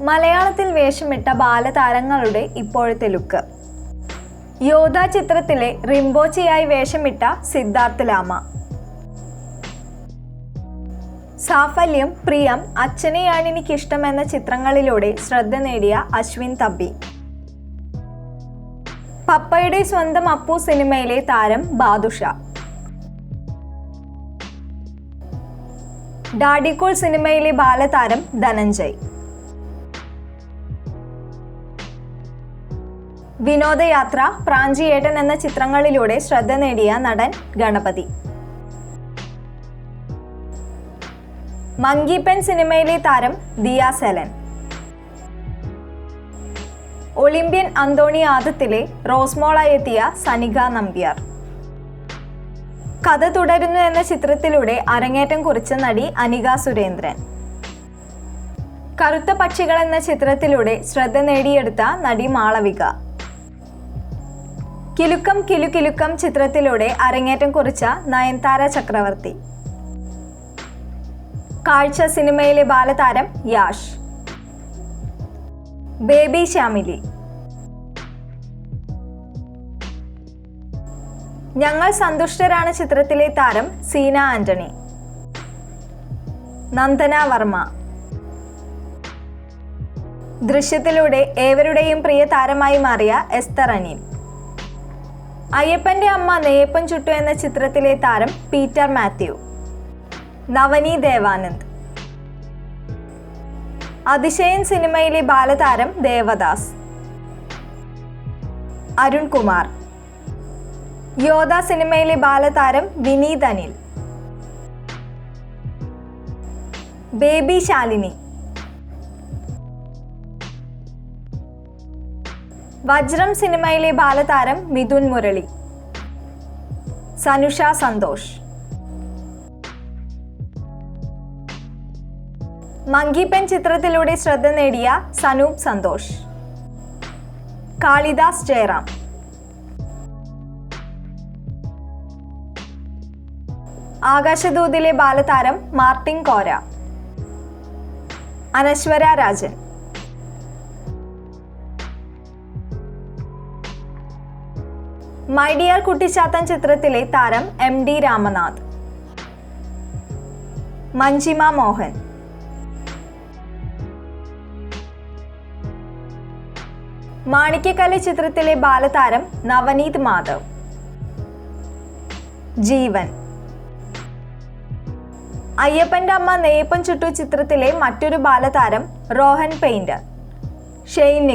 മലയാളത്തിൽ വേഷമിട്ട ബാലതാരങ്ങളുടെ ഇപ്പോഴത്തെ ലുക്ക്. യോധ ചിത്രത്തിലെ റിംബോച്ചിയായി വേഷമിട്ട സിദ്ധാർത്ഥ് ലാമ. സാഫല്യം പ്രിയം അച്ഛനെയാണ് എനിക്കിഷ്ടം എന്ന ചിത്രങ്ങളിലൂടെ ശ്രദ്ധ നേടിയ അശ്വിൻ തമ്പി. പപ്പയുടെ സ്വന്തം അപ്പു സിനിമയിലെ താരം ബാദുഷ. ഡാഡിക്കോൾ സിനിമയിലെ ബാലതാരം ധനഞ്ജയ്. വിനോദയാത്ര പ്രാഞ്ചിയേട്ടൻ എന്ന ചിത്രങ്ങളിലൂടെ ശ്രദ്ധ നേടിയ നടൻ ഗണപതി. മങ്കി പെൻ സിനിമയിലെ താരം ദിയ സെലൻ. ഒളിമ്പ്യൻ അന്തോണി ആദത്തിലെ റോസ്മോളായി എത്തിയ സനിക നമ്പ്യാർ. കഥ തുടരുന്നു എന്ന ചിത്രത്തിലൂടെ അരങ്ങേറ്റം കുറിച്ച നടി അനിക സുരേന്ദ്രൻ. കറുത്ത പക്ഷികൾ എന്ന ചിത്രത്തിലൂടെ ശ്രദ്ധ നേടിയെടുത്ത നടി മാളവിക. കിലുക്കം കിലുകിലുക്കം ചിത്രത്തിലൂടെ അരങ്ങേറ്റം കുറിച്ച നയൻതാര ചക്രവർത്തി. കാഴ്ച സിനിമയിലെ ബാലതാരം യാഷ്. ബേബി ശ്യാമിലി. ഞങ്ങൾ സന്തുഷ്ടരാണ് ചിത്രത്തിലെ താരം സീന ആന്റണി. നന്ദന വർമ്മ. ദൃശ്യത്തിലൂടെ ഏവരുടെയും പ്രിയ താരമായി മാറിയ എസ്തർ അനീൽ. അയ്യപ്പന്റെ അമ്മ നെയ്യപ്പൻ ചുട്ടു എന്ന ചിത്രത്തിലെ താരം പീറ്റർ മാത്യു. നവനി ദേവാനന്ദ്. അതിശയൻ സിനിമയിലെ ബാലതാരം ദേവദാസ്. അരുൺകുമാർ യോധ സിനിമയിലെ ബാലതാരം വിനീത് അനിൽ. ബേബി ശാലിനി. വജ്രം സിനിമയിലെ ബാലതാരം മിഥുൻ മുരളി. സനുഷ സന്തോഷ്. മങ്കി പെൻ ചിത്രത്തിലൂടെ ശ്രദ്ധ നേടിയ സനൂപ് സന്തോഷ്. കാളിദാസ് ജയറാം. ആകാശദൂതിലെ ബാലതാരം Martin Kora. Anaswara Rajan. My dear Kuttichathan ചിത്രത്തിലെ താരം എം ഡി രാമനാഥ്. മഞ്ജിമ മോഹൻ. മാണിക്യക്കല്ല് ചിത്രത്തിലെ ബാലതാരം നവനീത് മാധവ്. ജീവൻ. അയ്യപ്പന്റെ അമ്മ നെയ്യപ്പൻ ചുട്ടു ചിത്രത്തിലെ മറ്റൊരു ബാലതാരം റോഹൻ പെയിന്റർ. ഷെയ്ൻ